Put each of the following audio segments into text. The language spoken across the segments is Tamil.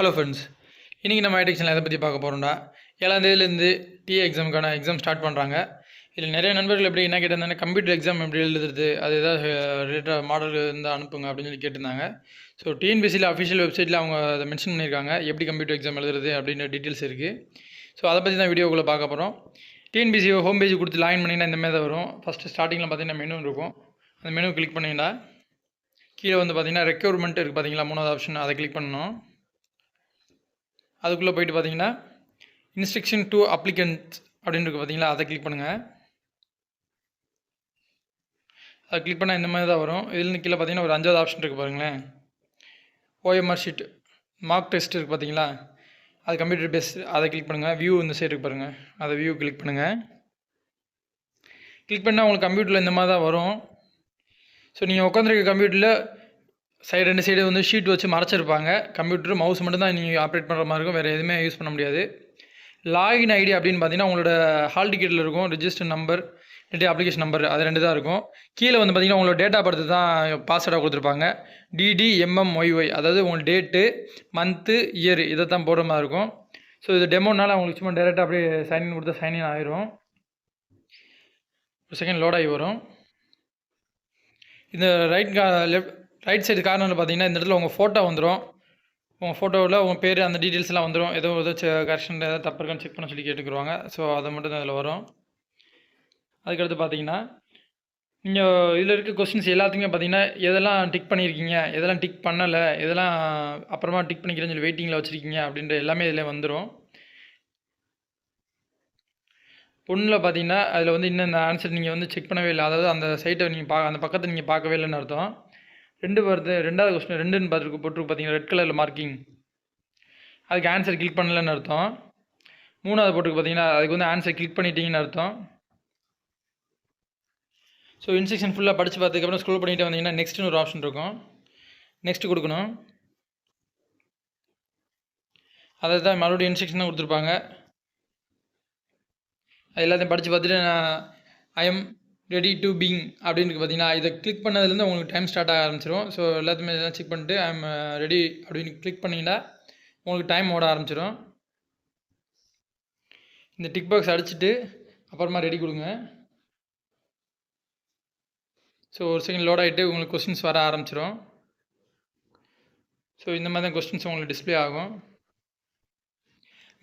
ஹலோ ஃப்ரெண்ட்ஸ் இன்றைக்கி நம்ம ஐடெக்ஷனில் எதை பற்றி பார்க்க போகிறோம்டா ஏழாம் தேதியிலேருந்து டிஏ எக்ஸாமுக்கான எக்ஸாம் ஸ்டார்ட் பண்ணுறாங்க இதில் நிறைய நண்பர்கள் எப்படி என்ன கேட்டிருந்தாங்க கம்ப்யூட்டர் எக்ஸாம் எப்படி எழுதுறது அது ஏதாவது ரிலேட்டட் மாடல் இருந்தால் அனுப்புங்க அப்படின்னு சொல்லி கேட்டிருந்தாங்க. ஸோ டிஎன்பிசியில் அஃபிஷியல் வெப்சைட்டில் அவங்க அதை மென்ஷன் பண்ணியிருக்காங்க. எப்படி கம்ப்யூட்டர் எக்ஸாம் எழுதுறது அப்படின்ற டீட்டெயில்ஸ் இருக்குது ஸோ அதை பற்றி தான் வீடியோக்குள்ளே பார்க்க போகிறோம் டிஎன்பிசி ஹோம் பேஜ் கொடுத்து லாயின் பண்ணிங்கன்னா இந்தமாதிரி தான் வரும். ஃபஸ்ட்டு ஸ்டார்டிங்கில் பார்த்தீங்கன்னா மெனு இருக்கும். அந்த மெனு கிளிக் பண்ணிங்கன்னா கீழே வந்து பார்த்தீங்கன்னா ரெக்யூர்மெண்ட் இருக்குது பார்த்தீங்களா மூணாவது ஆப்ஷன் அதை கிளிக் பண்ணணும். அதுக்குள்ளே போயிட்டு பார்த்தீங்கன்னா இன்ஸ்ட்ரக்ஷன் டு அப்ளிகன்ட் அப்படின்னு இருக்குது பார்த்தீங்களா அதை கிளிக் பண்ணுங்கள் அதை கிளிக் பண்ணால் இந்த மாதிரி தான் வரும். இதுலேருந்து கீழே பார்த்தீங்கன்னா ஒரு அஞ்சாவது ஆப்ஷன் இருக்குது பாருங்களேன். ஓஎம்ஆர் ஷீட் மார்க் டெஸ்ட் இருக்குது பார்த்தீங்களா அது கம்ப்யூட்டர் பேஸ் அதை கிளிக் பண்ணுங்கள் வியூ இந்த சைடு இருக்கு பாருங்கள் அதை வியூ கிளிக் பண்ணுங்கள் கிளிக் பண்ணால் உங்களுக்கு கம்ப்யூட்டரில் இந்த மாதிரி தான் வரும். ஸோ நீங்கள் உட்காந்துருக்க கம்ப்யூட்டரில் சைடு ரெண்டு சைடு வந்து ஷீட் வச்சு மறைச்சிருப்பாங்க. கம்ப்யூட்டர் மவுஸ் மட்டும்தான் நீங்கள் ஆப்ரேட் பண்ணுற மாதிரி இருக்கும். வேறு எதுவுமே யூஸ் பண்ண முடியாது. லாகின் ஐடி அப்படின்னு பார்த்தீங்கன்னா உங்களோட ஹால் டிக்கெட்டில் இருக்கும். ரிஜிஸ்டர் நம்பர் இல்லாட்டி அப்ளிகேஷன் நம்பர் அது ரெண்டு தான் இருக்கும். கீழே வந்து பார்த்தீங்கன்னா உங்களோட டேட்டா பர்த்து தான் பாஸ்வேர்டாக கொடுத்துருப்பாங்க. டிடி எம்எம்ஒய்ஒய் அதாவது உங்கள் டேட்டு மந்த்து இயர் இதை தான் போடுற மாதிரி இருக்கும். ஸோ இது டெமோனால உங்களுக்கு சும்மா டேரெக்டாக அப்படியே சைன்இன் கொடுத்தா சைன்இன் ஆயிரும். ஒரு செகண்ட் லோட் ஆகி வரும். இந்த ரைட் கா லெஃப்ட் ரைட் சைடு கார்னரில் பார்த்தீங்கன்னா இந்த இடத்துல உங்கள் ஃபோட்டோ வந்துடும் உங்கள் ஃபோட்டோவில் உங்கள் பேர் அந்த டீட்டெயில்ஸ்லாம் வந்துடும் ஏதோ ஏதோ கரெக்ஷன் ஏதாவது தப்பு இருக்கான்னு செக் பண்ண சொல்லி கேட்டுக்குருவாங்க. ஸோ அதை மட்டும் தான் இதில் வரும். அதுக்கடுத்து பார்த்தீங்கன்னா நீங்கள் இதில் இருக்க கொஸ்டின்ஸ் எல்லாத்துக்குமே பார்த்தீங்கன்னா எதெல்லாம் டிக் பண்ணியிருக்கீங்க எதெல்லாம் டிக் பண்ணலை எதெல்லாம் அப்புறமா டிக் பண்ணிக்கிறேன்னு சொல்லி வெயிட்டிங்கில் வச்சுருக்கீங்க அப்படின்ற எல்லாமே இதில் வந்துடும் ஒன்றில் பார்த்தீங்கன்னா அதில் வந்து இன்னும் இந்த ஆன்சர் நீங்கள் வந்து செக் பண்ணவே இல்லை. அதாவது அந்த சைட்டை நீங்கள் பா அந்த பக்கத்தை நீங்கள் பார்க்கவே இல்லைன்னு அர்த்தம். ரெண்டு வருது ரெண்டாவது கொஸ்டின் ரெண்டுன்னு பார்த்துருக்கு போட்டுருக்கு பார்த்தீங்கன்னா ரெட் கலரில் மார்க்கிங் அதுக்கு ஆன்சர் கிளிக் பண்ணலன்னு அர்த்தம். மூணாவது போட்டுருக்கு பார்த்தீங்கன்னா அதுக்கு வந்து ஆன்சர் கிளிக் பண்ணிட்டீங்கன்னு அர்த்தம். ஸோ இன்ஸ்ட்ரக்ஷன் ஃபுல்லாக படித்து பார்த்ததுக்கப்புறம் ஸ்க்ரோல் பண்ணிட்டு வந்தீங்கன்னா நெக்ஸ்ட்னு ஒரு ஆப்ஷன் இருக்கும். நெக்ஸ்ட் கொடுக்கணும். அதை தான் மறுபடியும் இன்ஸ்ட்ரக்ஷன் கொடுத்துருப்பாங்க. அது எல்லாத்தையும் படித்து பார்த்துட்டு நான் ஐஎம் ரெடி டு பிங் அப்படின்னு இருக்கு பார்த்தீங்கன்னா இதை கிளிக் பண்ணதுலேருந்து உங்களுக்கு டைம் ஸ்டார்ட் ஆக ஆரம்பிச்சிடும் ஸோ எல்லாத்துமே இதெல்லாம் செக் பண்ணிட்டு ஐம் ரெடி uh, அப்படின்னு கிளிக் பண்ணிங்கன்னா உங்களுக்கு டைம் ஓட ஆரம்பிச்சிடும் இந்த டிக் பாக்ஸ் அடிச்சுட்டு அப்புறமா ரெடி கொடுங்க. ஸோ ஒரு செகண்ட் லோட் ஆகிட்டு உங்களுக்கு கொஸ்டின்ஸ் வர ஆரம்பிச்சிடும் ஸோ இந்த மாதிரி தான் கொஸ்டின்ஸ் உங்களுக்கு டிஸ்பிளே ஆகும்.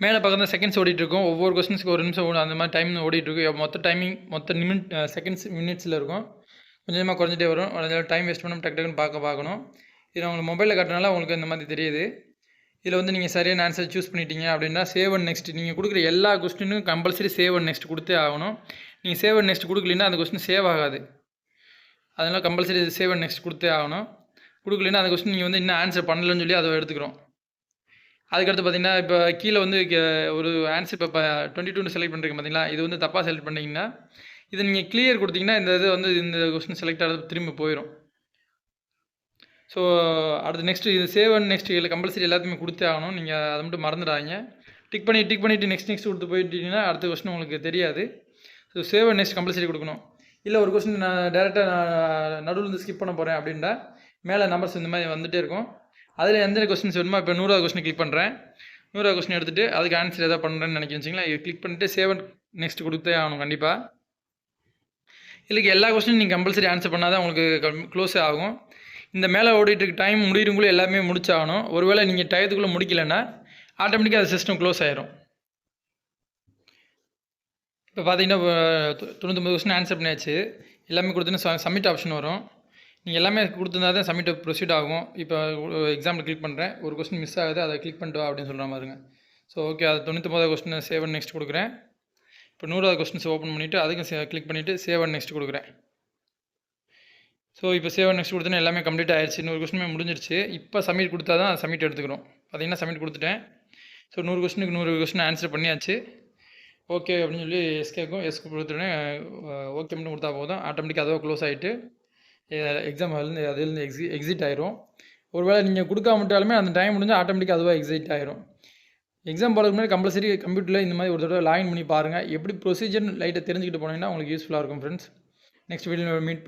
மேலே பக்கத்தில் செகண்ட்ஸ் ஓடிட்டுருக்கும். ஒவ்வொரு கொஸ்டின்ஸ்க்கு ஒரு நிமிஷம் ஓடும். அந்த மாதிரி டைம் ஓடிட்டுருக்கும் மொத்த டைமிங் மொத்த நிமிட் செகண்ட்ஸ் மினிட்ஸில் இருக்கும். கொஞ்சமாக குறைஞ்சிட்டே வரும். அதில் டைம் வேஸ்ட் பண்ணணும் டக்கு டக்குன்னு பார்க்க பார்க்கணும். இதில் உங்களுக்கு மொபைலில் கட்டுறனால உங்களுக்கு இந்த மாதிரி தெரியுது. இதில் வந்து நீங்கள் சரியான ஆன்சர் சூஸ் பண்ணிட்டீங்க அப்படின்னா சேவ் அண்ட் நெக்ஸ்ட் நீங்கள் கொடுக்குற எல்லா கொஸ்டினுக்கும் கம்பல்சரி சேவ் அண்ட் நெக்ஸ்ட் கொடுத்தே ஆகணும். நீங்கள் சேவ் அண்ட் நெக்ஸ்ட் கொடுக்கலன்னா அந்த கொஸ்டின் சேவ் ஆகாது. அதனால் கம்பல்சரி சேவ் அண்ட் நெக்ஸ்ட் கொடுத்தே ஆகணும். கொடுக்கலன்னா அந்த கொஸ்டின் நீங்கள் வந்து இன்னும் ஆன்சர் பண்ணலன்னு சொல்லி அதை எடுத்துக்கிறோம். அதுக்கடுத்து பார்த்தீங்கன்னா இப்போ கீழே வந்து ஒரு ஆன்சர் இப்போ டுவெண்ட்டி டூ செலக்ட் பண்ணுறீங்க பார்த்தீங்களா? இது வந்து தப்பாக செலக்ட் பண்ணிங்கன்னா இது நீங்கள் கிளியர் கொடுத்தீங்கன்னா இந்த இது வந்து இந்த கொஸ்டின் செலக்ட் ஆகிறது திரும்பி போயிடும் ஸோ அடுத்து நெக்ஸ்ட்டு இது சேவ் அண்ட் நெக்ஸ்ட் இதில் கம்பல்சரி எல்லாத்தையுமே கொடுத்தே ஆகணும். நீங்கள் அதை மட்டும் மறந்துடாதீங்க. டிக் பண்ணி டிக் பண்ணிவிட்டு நெக்ஸ்ட் நெக்ஸ்ட் கொடுத்து போயிட்டீங்கன்னா அடுத்த கொஸ்டின் உங்களுக்கு தெரியாது. So save and next compulsory கொடுக்கணும். இல்லை ஒரு கொஸ்டின் நான் டேரெக்டாக நான் நடுவில் இருந்து ஸ்கிப் பண்ண போகிறேன் அப்படின்ட்டா மேலே நம்பர்ஸ் இந்த மாதிரி வந்துகிட்டே இருக்கும். அதில் எந்த கொஸ்டின்ஸ் வேணுமோ இப்போ நூறாவது கொஸ்டின் கிளிக் பண்ணுறேன் நூறாவது கொஸ்டின் எடுத்துகிட்டு அதுக்கு ஆன்சர் எதாவது பண்ணுறேன்னு நினைக்கிறீங்களா இது கிளிக் பண்ணிட்டு சேவ் நெக்ஸ்ட் கொடுத்தே ஆகணும் கண்டிப்பாக இதுக்கு எல்லா கொஸ்டினும் நீங்கள் கம்பல்சரி ஆன்சர் பண்ணால் தான் உங்களுக்கு க்ளோஸே ஆகும். இந்த மேலே ஓடிட்டு டைம் முடியுறக்குள்ளே எல்லாமே முடிச்சாகணும். ஒருவேளை நீங்கள் டயத்துக்குள்ளே முடிக்கலைன்னா ஆட்டோமேட்டிக்காக அது சிஸ்டம் க்ளோஸ் ஆயிரும். இப்போ பார்த்தீங்கன்னா தொண்ணூத்தொம்பது கொஸ்டின் ஆன்சர் பண்ணியாச்சு. எல்லாமே கொடுத்துன்னு சப்மிட் ஆப்ஷன் வரும். நீங்கள் எல்லாமே கொடுத்துருந்தா தான் சப்மிட் ப்ரொசீட் ஆகும். இப்போ எக்ஸாம்பிள் கிளிக் பண்ணுறேன் ஒரு கொஸ்டின் மிஸ் ஆகுது அதை கிளிக் பண்ணிட்டு அப்படின்னு சொல்கிற மாதிரிங்க. ஸோ ஓகே அது தொண்ணூத்தொம்பதாவது கொஸ்டின் சேவ் அண்ட் நெக்ஸ்ட் கொடுக்குறேன். இப்போ நூறாவது கொஸ்டின்ஸ் ஓப்பன் பண்ணிவிட்டு அதுக்கும் கிளிக் பண்ணிவிட்டு சேவ் அண்ட் நெக்ஸ்ட் கொடுக்குறேன். ஸோ இப்போ சேவ் நெக்ஸ்ட் கொடுத்தோன்னா எல்லாமே கம்ப்ளீட் ஆயிடுச்சு நூறு கொஸ்டின் முடிஞ்சிருச்சு. இப்போ சப்மிட் கொடுத்தா தான் சப்மிட் எடுத்துக்கிறோம். பார்த்தீங்கன்னா சப்மிட் கொடுத்துட்டேன்? ஸோ நூறு கொஸ்டினுக்கு நூறு கொஸ்டின் ஆன்சர் பண்ணியாச்சு. ஓகே அப்படின்னு சொல்லி எஸ் கேட்கும் எஸ் கொடுத்துட்டேன் ஓகே மட்டும் கொடுத்தா போதும். ஆட்டோமேட்டிக்காக அதுவாக க்ளோஸ் ஆகிட்டு எக்ஸாம் அதுலேருந்து அதுலேருந்து எக்ஸி எக்ஸிட் ஆயிரும். ஒருவேளை நீங்கள் கொடுக்காம விட்டாலுமே அந்த டைம் முடிஞ்சால் ஆட்டோமேட்டிக்காக அதுவாக எக்ஸிட் ஆயிரும். எக்ஸாம் போகிறதுக்கு முன்னாடி கம்பல்சரி கம்ப்யூட்டரில் இந்த மாதிரி ஒரு தடவை லாகின் பண்ணி பாருங்கள் எப்படி ப்ரொசீஜர் லைட்டை தெரிஞ்சுக்கிட்டு போனீங்கன்னா உங்களுக்கு யூஸ்ஃபுல்லாக இருக்கும் ஃப்ரெண்ட்ஸ் நெக்ஸ்ட் வீடியோ மீட்